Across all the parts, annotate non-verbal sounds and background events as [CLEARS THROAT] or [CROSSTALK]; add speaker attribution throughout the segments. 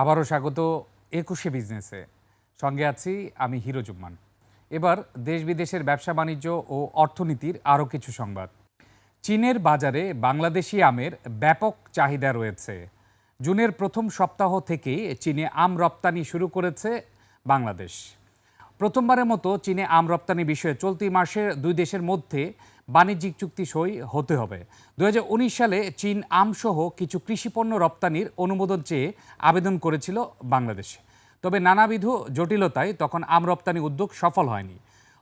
Speaker 1: আবারও স্বাগত একুশে বিজনেসে। সঙ্গে আছি আমি হিরো জুম্মান এবার দেশ বিদেশের ব্যবসা বাণিজ্য ও অর্থনীতির আরও কিছু সংবাদ। চীনের বাজারে বাংলাদেশি আমের ব্যাপক চাহিদা রয়েছে। জুনের প্রথম সপ্তাহ থেকে চীনে আম রপ্তানি শুরু করেছে বাংলাদেশ। প্রথমবারের মতো চীনে আম রপ্তানি বিষয়ে চলতি মাসে দুই দেশের মধ্যে বাণিজ্যিক চুক্তি সই হতে হবে। দু হাজার উনিশ সালে চীন আমসহ কিছু কৃষিপণ্য রপ্তানির অনুমোদন চেয়ে আবেদন করেছিল বাংলাদেশে। তবে নানাবিধ জটিলতায় তখন আম রপ্তানি উদ্যোগ সফল হয়নি।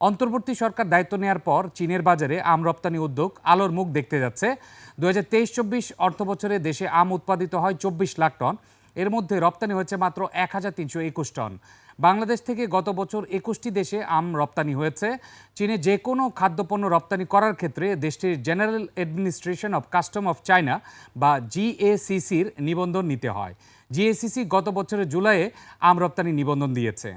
Speaker 1: অন্তর্বর্তী সরকার দায়িত্ব নেওয়ার পর চীনের বাজারে আম রপ্তানি উদ্যোগ আলোর মুখ দেখতে যাচ্ছে। দু হাজার তেইশ চব্বিশ অর্থ বছরে দেশে আম উৎপাদিত হয় চব্বিশ লাখ টন। এর মধ্যে রপ্তানি হয়েছে মাত্র এক হাজার তিনশো একুশ টন। বাংলাদেশ থেকে গত বছর একুশটি দেশে আম রপ্তানি হয়েছে। চীনে যে কোনো খাদ্যপণ্য রপ্তানি করার ক্ষেত্রে দেশটির general administration of custom of China বা জিএসিসির নিবন্ধন নিতে হয়। জিএসিসি গত বছরের জুলাইয়ে আম রপ্তানি নিবন্ধন দিয়েছে।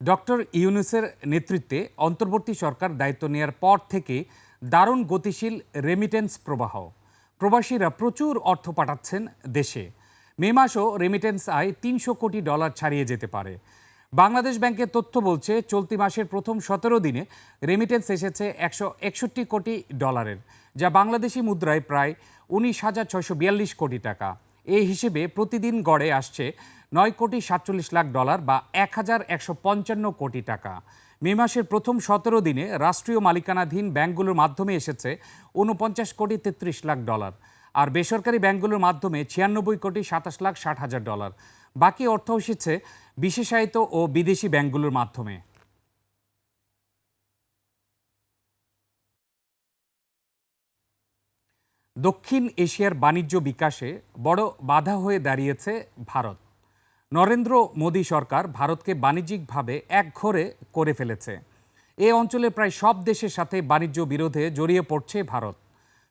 Speaker 1: ডক্টর ইউনুসের নেতৃত্বে অন্তর্বর্তী সরকার দায়িত্ব নেওয়ার পর থেকে দারুণ গতিশীল রেমিটেন্স প্রবাহ। প্রবাসীরা প্রচুর অর্থ পাঠাচ্ছেন দেশে। মে মাসও রেমিটেন্স আয় তিনশো কোটি ডলার ছাড়িয়ে যেতে পারে। বাংলাদেশ ব্যাংকের তথ্য বলছে, চলতি মাসের প্রথম সতেরো দিনে রেমিটেন্স এসেছে একশো একষট্টি কোটি ডলারের যা বাংলাদেশি মুদ্রায় প্রায় উনিশ হাজার ছয়শো বিয়াল্লিশ কোটি টাকা। এই হিসেবে প্রতিদিন গড়ে আসছে নয় কোটি সাতচল্লিশ লাখ ডলার বা এক হাজার একশো পঞ্চান্ন কোটি টাকা। মে মাসের প্রথম সতেরো দিনে রাষ্ট্রীয় মালিকানাধীন ব্যাংকগুলোর মাধ্যমে এসেছে উনপঞ্চাশ কোটি তেত্রিশ লাখ ডলার, আর বেসরকারি ব্যাংকগুলোর মাধ্যমে ছিয়ানব্বই কোটি সাতাশ লাখ ষাট হাজার ডলার। বাকি অর্থ এসেছে বিশেষায়িত ও বিদেশি ব্যাংকগুলোর মাধ্যমে। দক্ষিণ এশিয়ার বাণিজ্য বিকাশে বড় বাধা হয়ে দাঁড়িয়েছে ভারত। নরেন্দ্র মোদী সরকার ভারতকে বাণিজ্যিকভাবে একঘরে করে ফেলেছে। এ অঞ্চলে প্রায় সব দেশের সাথে বাণিজ্য বিরোধে জড়িয়ে পড়ছে ভারত।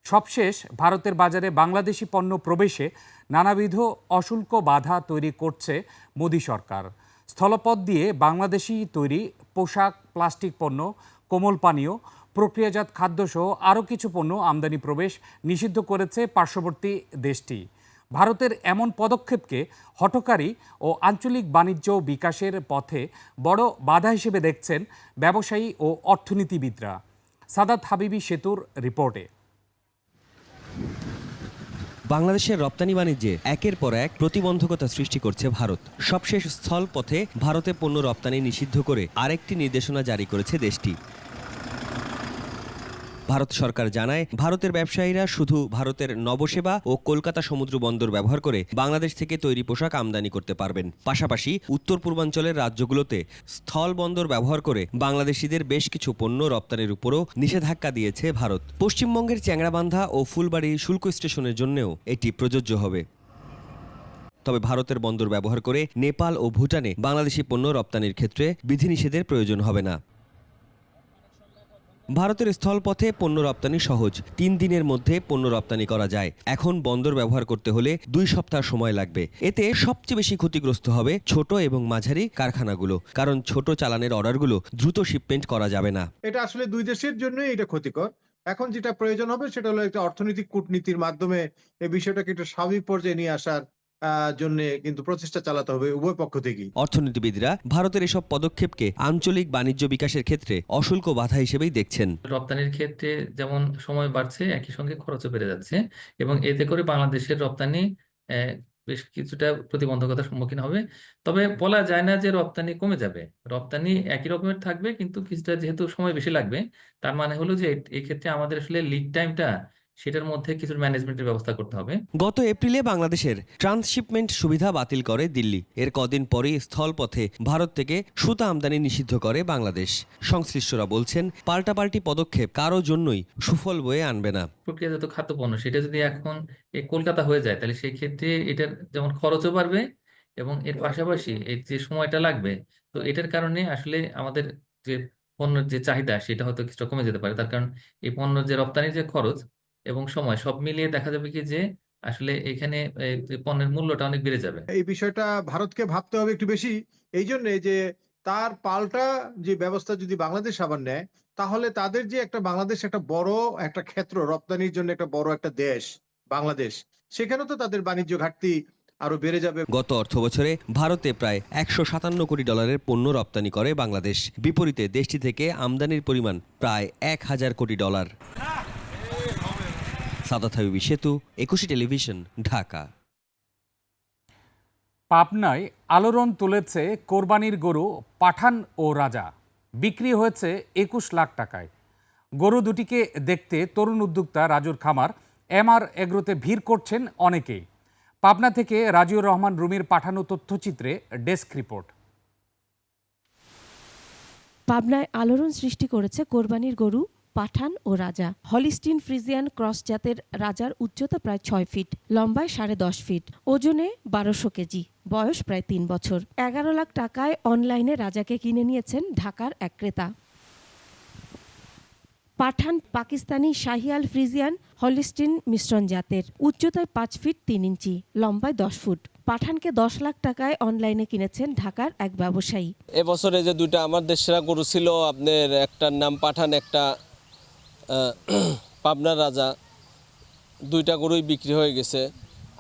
Speaker 1: সবশেষ ভারতের বাজারে বাংলাদেশি পণ্য প্রবেশে নানাবিধ অশুল্ক বাধা তৈরি করছে মোদী সরকার। স্থলপথ দিয়ে বাংলাদেশি তৈরি পোশাক, প্লাস্টিক পণ্য, কোমল পানীয়, প্রক্রিয়াজাত খাদ্যসহ আরও কিছু পণ্য আমদানি প্রবেশ নিষিদ্ধ করেছে পার্শ্ববর্তী দেশটি। ভারতের এমন পদক্ষেপকে হঠকারী ও আঞ্চলিক বাণিজ্য বিকাশের পথে বড় বাধা হিসেবে দেখছেন ব্যবসায়ী ও অর্থনীতিবিদরা। সাদাত হাবিবি সেতুর রিপোর্টে।
Speaker 2: বাংলাদেশের রপ্তানি বাণিজ্যে একের পর এক প্রতিবন্ধকতা সৃষ্টি করছে ভারত। সবশেষ স্থল পথে ভারতে পণ্য রপ্তানি নিষিদ্ধ করে আরেকটি নির্দেশনা জারি করেছে দেশটি। ভারত সরকার জানায়, ভারতের ব্যবসায়ীরা শুধু ভারতের নবসেবা ও কলকাতা সমুদ্র বন্দর ব্যবহার করে বাংলাদেশ থেকে তৈরি পোশাক আমদানি করতে পারবেন। পাশাপাশি উত্তর পূর্বাঞ্চলের রাজ্যগুলোতে স্থল বন্দর ব্যবহার করে বাংলাদেশিদের বেশ কিছু পণ্য রপ্তানির উপরও নিষেধাজ্ঞা দিয়েছে ভারত। পশ্চিমবঙ্গের চ্যাংড়াবান্ধা ও ফুলবাড়ি শুল্ক স্টেশনের জন্যও এটি প্রযোজ্য হবে। তবে ভারতের বন্দর ব্যবহার করে নেপাল ও ভুটানে বাংলাদেশি পণ্য রপ্তানির ক্ষেত্রে বিধিনিষেধের প্রয়োজন হবে না। ভারতের স্থলপথে পণ্য রপ্তানি সহজ। তিন দিনের মধ্যে পণ্য রপ্তানি করা যায়। এখন বন্দর ব্যবহার করতে হলে দুই সপ্তাহ সময় লাগবে। এতে সবচেয়ে বেশি ক্ষতিগ্রস্ত হবে ছোট এবং মাঝারি কারখানাগুলো। কারণ ছোট চালানের অর্ডারগুলো দ্রুত শিপমেন্ট করা যাবে না।
Speaker 3: এটা আসলে দুই দেশের জন্যই এটা ক্ষতিকর। এখন যেটা প্রয়োজন হবে সেটা হলো একটা অর্থনৈতিক কূটনীতির মাধ্যমে এই বিষয়টাকে একটু স্বাভাবিক পর্যায়ে নিয়ে আসার জন্য কিন্তু প্রচেষ্টা চালাতে হবে উভয় পক্ষ থেকেই।
Speaker 2: অর্থনীতিবিদরা ভারতের এসব পদক্ষেপকে আঞ্চলিক বাণিজ্য বিকাশের ক্ষেত্রে অশুল্ক বাধা হিসেবেই দেখছেন।
Speaker 4: রপ্তানির ক্ষেত্রে যেমন সময় বাড়ছে একই সঙ্গে খরচও বেড়ে যাচ্ছে এবং এতে করে বাংলাদেশের রপ্তানি আহ, বেশ কিছুটা প্রতিবন্ধকতার সম্মুখীন হবে। তবে বলা যায় না যে রপ্তানি কমে যাবে। রপ্তানি একই রকমের থাকবে কিন্তু কিছুটা যেহেতু সময় বেশি লাগবে তার মানে হলো যে এই ক্ষেত্রে আমাদের আসলে লিড টাইমটা সেটার মধ্যে কিছু ম্যানেজমেন্টের ব্যবস্থা করতে হবে।
Speaker 2: গত এপ্রিলে বাংলাদেশের ট্রান্সশিপমেন্ট সুবিধা বাতিল করে দিল্লি। এর কদিন পরেই স্থলপথে ভারত থেকে সুতা আমদানি নিষিদ্ধ করে বাংলাদেশ। সংশ্লিষ্টরা বলছেন পাল্টাপাল্টি পদক্ষেপ কারও জন্যই সুফল বয়ে আনবে না।
Speaker 4: প্রক্রিয়াজাত খাদ্যপণ্য সেটা যদি এখন কলকাতা হয়ে যায় তাহলে সেই ক্ষেত্রে এটার যেমন খরচও বাড়বে এবং এর পাশাপাশি এর যে সময়টা লাগবে তো এটার কারণে আসলে আমাদের যে পণ্যের যে চাহিদা সেটা হয়তো কিছুটা কমে যেতে পারে। তার কারণ এই পণ্য যে রপ্তানির যে খরচ এবং সময় সব মিলিয়ে দেখা যাবে কি যে আসলে এখানে পণ্যের মূল্যটা অনেক বেড়ে যাবে।
Speaker 3: এই বিষয়টা ভারতকে ভাবতে হবে একটু বেশি। এই জন্য যে তার পাল্টা যে ব্যবস্থা যদি বাংলাদেশ আবার নেয় তাহলে তাদের যে একটা বাংলাদেশ একটা বড় একটা ক্ষেত্র রপ্তানির জন্য একটা বড় একটা দেশ বাংলাদেশ সেখানে তো তাদের বাণিজ্য ঘাটতি আরও বেড়ে যাবে।
Speaker 2: গত অর্থ বছরে ভারতে প্রায় একশো সাতান্ন কোটি ডলারের পণ্য রপ্তানি করে বাংলাদেশ। বিপরীতে দেশটি থেকে আমদানির পরিমাণ প্রায় এক হাজার কোটি ডলার। সাদাত হাবিবি সেতু একুশে টেলিভিশন ঢাকা।
Speaker 1: পাবনায় আলোড়ন তুলেছে কোরবানির গরু পাঠান ও রাজা। বিক্রি হয়েছে একুশ লাখ টাকায়। গরু দুটিকে দেখতে তরুণ উদ্যোক্তা রাজুর খামার এমআর এগ্রোতে ভিড় করছেন অনেকেই। পাবনা থেকে রাজিউর রহমান রুমির পাঠানো তথ্যচিত্রে ডেস্ক রিপোর্ট।
Speaker 5: পাবনায় আলোড়ন সৃষ্টি করেছে কোরবানির গরু পাঠান ও রাজা। হলিস্টিন ফ্রিজিয়ান ক্রস জাতের রাজার উচ্চতা প্রায় ছয় ফিট, লম্বায় সাড়ে দশ ফিট, ওজনে বারোশো কেজি, বয়স প্রায় তিন বছর। এগারো লাখ টাকায় অনলাইনে রাজাকে কিনে নিয়েছেন ঢাকার এক ক্রেতা। পাঠান পাকিস্তানি শাহিয়াল ফ্রিজিয়ান হলিস্টিন মিশ্রণ জাতের, উচ্চতায় পাঁচ ফিট তিন ইঞ্চি, লম্বায় দশ ফুট। পাঠানকে দশ লাখ টাকায় অনলাইনে কিনেছেন ঢাকার এক ব্যবসায়ী।
Speaker 6: এবছরে যে দুইটা আমার দেশেরা গরু ছিল, আপনার একটার নাম পাঠান, একটা [CLEARS THROAT] পাবনার রাজা দুইটা গরুই বিক্রি হয়ে গেছে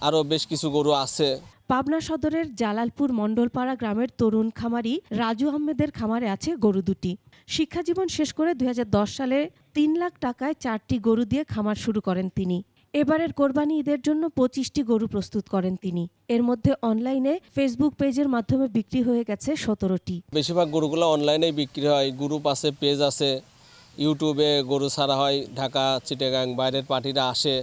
Speaker 6: আরও বেশ কিছু গরু আছে।
Speaker 5: পাবনা সদরের জালালপুর মণ্ডলপাড়া গ্রামের তরুণ খামারি রাজু আহমেদের খামারে আছে গরু দুটি। শিক্ষাজীবন শেষ করে দু হাজার দশ সালে তিন লাখ টাকায় চারটি গরু দিয়ে খামার শুরু করেন তিনি। এবারের কোরবানি ঈদের জন্য পঁচিশটি গরু প্রস্তুত করেন তিনি। এর মধ্যে অনলাইনে ফেসবুক পেজের মাধ্যমে বিক্রি হয়ে গেছে সতেরোটি।
Speaker 6: বেশিরভাগ গরুগুলো অনলাইনেই বিক্রি হয় গ্রুপ আছে পেজ আছে। ইউটিউবে গরু ছাড়া হয় ঢাকা চিটাগাং বাইরের পার্টিরা আসে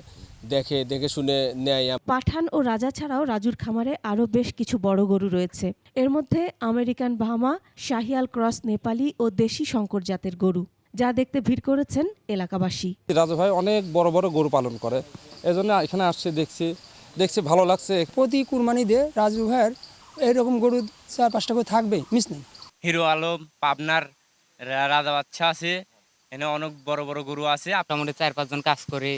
Speaker 6: দেখে দেখে শুনে নেয়
Speaker 5: পাঠান ও রাজা ছাড়াও রাজুর খামারে আরও বেশ কিছু বড় গরু রয়েছে। এর মধ্যে American Bahama Sahiwal cross Nepali ও দেশি শঙ্কর জাতের গরু যা দেখতে ভিড় করেছেন এলাকাবাসী।
Speaker 7: রাজু ভাই অনেক বড় বড় গরু পালন করে এজন্য এখানে আসছে দেখছি দেখছি ভালো লাগছে।
Speaker 8: প্রতি কুরবানি দিয়ে রাজু ভাইয়ের এইরকম গরু চার পাঁচটা করে থাকবে মিস নেই।
Speaker 9: হিরো আলম পাবনার রাজা বাচ্চা আছে এখানে অনেক বড় বড় গরু আছে। মোটামুটি চার পাঁচজন কাজ করে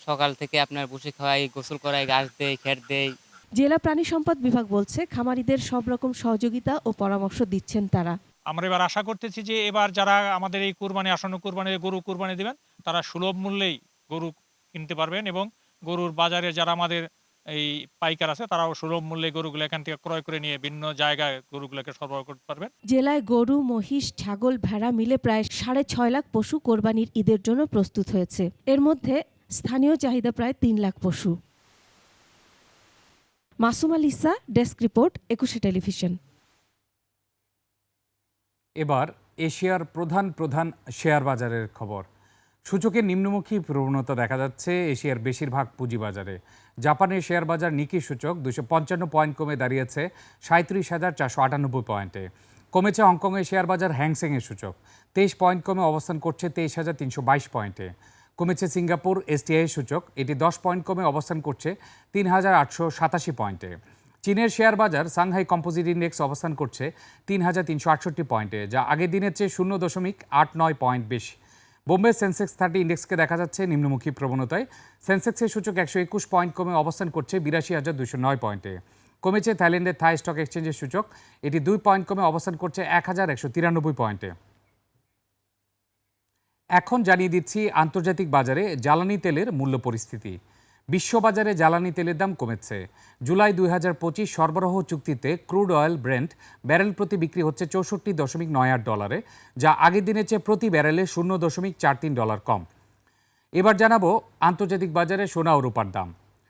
Speaker 9: সকাল থেকে আপনার বসে খাওয়াই গোসল করাই ঘাস দেয় খের দেয়
Speaker 5: জেলা প্রাণী সম্পদ বিভাগ বলছে খামারিদের সব রকম সহযোগিতা ও পরামর্শ দিচ্ছেন তারা।
Speaker 10: আমরা এবার আশা করতেছি যে এবার যারা আমাদের এই কুরবানি আসন্ন কুরবানি গরু কুরবানি দেবেন তারা সুলভ মূল্যেই গরু কিনতে পারবেন এবং গরুর বাজারে যারা আমাদের এই পাইকার আছে তারাও সুলভ মূল্যে গরুগুলো এখান থেকে ক্রয় করে নিয়ে ভিন্ন জায়গায় গরুগুলোকে সরবরাহ করতে পারবেন
Speaker 5: জেলায় গরু মহিষ ছাগল ভেড়া মিলে প্রায় সাড়ে ছয় লাখ পশু কোরবানির ঈদের জন্য প্রস্তুত হয়েছে। এর মধ্যে স্থানীয় চাহিদা প্রায় তিন লাখ পশু। Masum Al Isa desk report Ekushey television.
Speaker 1: এবার এশিয়ার প্রধান প্রধান শেয়ার বাজারের খবর। সূচকের নিম্নমুখী প্রবণতা দেখা যাচ্ছে এশিয়ার বেশিরভাগ পুঁজিবাজারে। জাপানের শেয়ার বাজার নিকি সূচক দুশো পঞ্চান্ন পয়েন্ট কমে দাঁড়িয়েছে সাঁত্রিশ হাজার চারশো আটানব্বই পয়েন্টে। কমেছে হংকংয়ের শেয়ার বাজার হ্যাংসেংয়ের সূচক, তেইশ পয়েন্ট কমে অবস্থান করছে তেইশ হাজার তিনশো বাইশ পয়েন্টে। কমেছে সিঙ্গাপুর এসটিআই সূচক, এটি দশ পয়েন্ট কমে অবস্থান করছে তিন হাজার আটশো সাতাশি পয়েন্টে। চীনের শেয়ার বাজার সাংহাই কম্পোজিট ইন্ডেক্স অবস্থান করছে তিন হাজার তিনশো আটষট্টি পয়েন্টে, যা আগের দিনের চেয়ে শূন্য দশমিক আট নয় পয়েন্ট বেশি। বোম্বে সেন্সেক্স থার্টি ইন্ডেক্সকে দেখা যাচ্ছে নিম্নমুখী প্রবণতায়। সেন্সেক্সের সূচক একশো একুশ পয়েন্ট কমে অবস্থান করছে বিরাশি হাজার দুশো নয় পয়েন্টে। কমেছে থাইল্যান্ডের থাই স্টক এক্সচেঞ্জের সূচক। এটি দুই পয়েন্ট কমে অবস্থান করছে এক হাজার একশো তিরানব্বই পয়েন্টে। এখন জানিয়ে দিচ্ছি আন্তর্জাতিক বাজারে জ্বালানি তেলের মূল্য পরিস্থিতি। বিশ্ববাজারে জ্বালানি তেলের দাম কমেছে। জুলাই দুই হাজার পঁচিশ সরবরাহ চুক্তিতে ক্রুড অয়েল ব্রেন্ট ব্যারেল প্রতি বিক্রি হচ্ছে চৌষট্টি দশমিক নয় আট ডলারে, যা আগের দিনের চেয়ে প্রতি ব্যারেলে শূন্য দশমিক চার তিন ডলার কম। এবার জানাব আন্তর্জাতিক বাজারে সোনা ও রূপার দাম।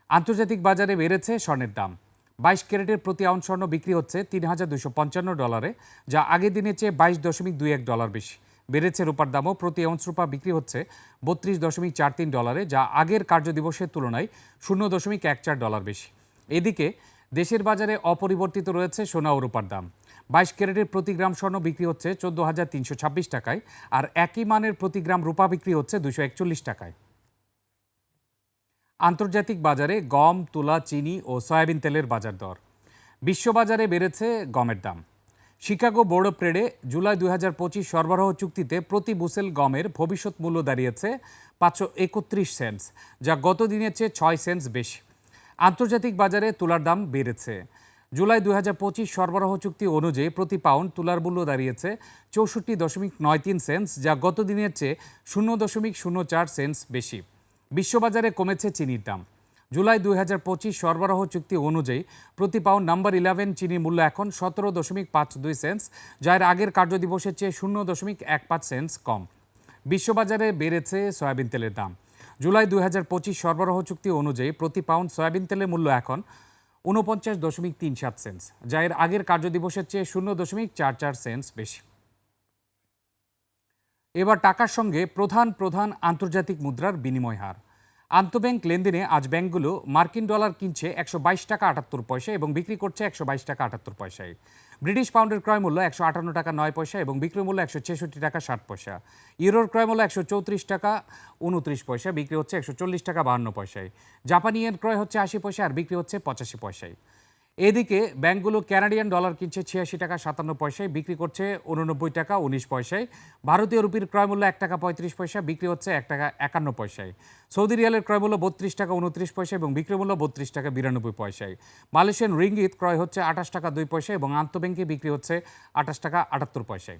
Speaker 1: আন্তর্জাতিক বাজারে বেড়েছে স্বর্ণের দাম। বাইশ ক্যারেটের প্রতি আউন্স স্বর্ণ বিক্রি হচ্ছে তিন হাজার দুশো পঞ্চান্ন ডলারে, যা আগের দিনের চেয়ে বাইশ দশমিক দুই এক ডলার বেশি। বেড়েছে রূপার দামও। প্রতি আউন্স রূপা বিক্রি হচ্ছে বত্রিশ দশমিক চার তিন ডলারে, যা আগের কার্যদিবসের তুলনায় শূন্য দশমিক এক চার ডলার বেশি। এদিকে দেশের বাজারে অপরিবর্তিত রয়েছে সোনা ও রূপার দাম। বাইশ ক্যারেটের প্রতি গ্রাম স্বর্ণ বিক্রি হচ্ছে চোদ্দ হাজার তিনশো ছাব্বিশ টাকায়, আর একই মানের প্রতি গ্রাম রূপা বিক্রি হচ্ছে দুশো একচল্লিশ টাকায়। আন্তর্জাতিক বাজারে গম, তুলা, চিনি ও সয়াবিন তেলের বাজার দর। বিশ্ববাজারে বেড়েছে গমের দাম। শিকাগো বোর্ড অফ ট্রেডে জুলাই দুই সরবরাহ চুক্তিতে প্রতি বুসেল গমের ভবিষ্যৎ মূল্য দাঁড়িয়েছে পাঁচশো একত্রিশ সেন্টস, যা গত দিনের চেয়ে ছয় সেন্টস বেশি। আন্তর্জাতিক বাজারে তুলার দাম বেড়েছে। জুলাই দুই হাজার পঁচিশ সরবরাহ চুক্তি অনুযায়ী প্রতি পাউন্ড তুলার মূল্য দাঁড়িয়েছে চৌষট্টি দশমিক নয় তিন সেন্স যা গত দিনের চেয়ে শূন্য দশমিক শূন্য চার সেন্স বেশি। বিশ্ববাজারে কমেছে চিনির দাম। জুলাই দুই হাজার পঁচিশ সরবরাহ চুক্তি অনুযায়ী প্রতি পাউন্ড নাম্বার ইলেভেন চিনির মূল্য এখন সতেরো দশমিক পাঁচ দুই সেন্স যার আগের কার্যদিবসের চেয়ে শূন্য দশমিক এক পাঁচ সেন্স কম। বিশ্ববাজারে বেড়েছে সয়াবিন তেলের দাম। জুলাই দুই হাজার পঁচিশ সরবরাহ চুক্তি অনুযায়ী প্রতি পাউন্ড সয়াবিন তেলের মূল্য এখন উনপঞ্চাশ দশমিক তিন সাত সেন্স যা এর আগের কার্যদিবসের চেয়ে শূন্য দশমিক চার চার সেন্স বেশি। এবার টাকার সঙ্গে প্রধান প্রধান আন্তর্জাতিক মুদ্রার বিনিময় হার। আন্তঃব্যাংক লেনদেনে আজ ব্যাংকগুলো মার্কিন ডলার কিনছে একশো বাইশ টাকা আটাত্তর পয়সা এবং বিক্রি করছে একশো বাইশ টাকা আটাত্তর পয়সায়। ব্রিটিশ পাউন্ডের ক্রয় মূল্য একশো আটান্ন টাকা নয় পয়সা এবং বিক্রয় মূল্য একশো ছেষট্টি টাকা ষাট পয়সা। ইউরোর ক্রয় মূল্য একশো চৌত্রিশ টাকা উনত্রিশ পয়সা, বিক্রি হচ্ছে একশো চল্লিশ টাকা বাহান্ন পয়সায়। জাপানি ইয়েন ক্রয় হচ্ছে আশি পয়সা আর বিক্রি হচ্ছে পঁচাশি পয়সায়। এদিকে ব্যাংকগুলো ক্যানাডিয়ান ডলার কিনছে ছিয়াশি টাকা সাতান্ন পয়সায়, বিক্রি করছে উননব্বই টাকা উনিশ পয়সায়। ভারতীয় রুপির ক্রয়মূল্য এক টাকা পঁয়ত্রিশ পয়সা, বিক্রি হচ্ছে এক টাকা একান্ন পয়সায়। সৌদি রিয়ালের ক্রয় মূল্য বত্রিশ টাকা উনত্রিশ পয়সা এবং বিক্রি মূল্য বত্রিশ টাকা বিরানব্বই পয়সায়। মালয়েশিয়ান রিঙ্গিত ক্রয় হচ্ছে আঠাশ টাকা দুই পয়সা এবং আন্তঃব্যাংকে বিক্রি হচ্ছে আঠাশ টাকা আটাত্তর পয়সায়।